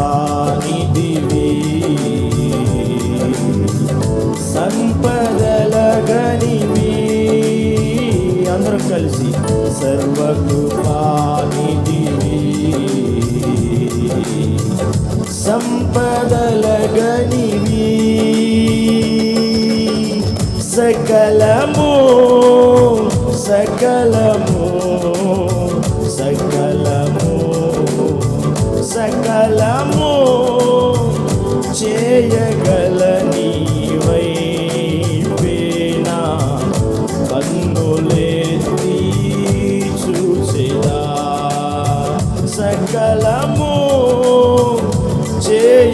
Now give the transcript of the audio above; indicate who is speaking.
Speaker 1: కృపానిధివి సంపదల గనివి అందరం కలిసి సర్వకృపానిధివి సంపదల గనివి సకలము సకలము సకలము. సకలము చేయగల నీవైనా కన్నులేతి చూసేదా సకలము చేయ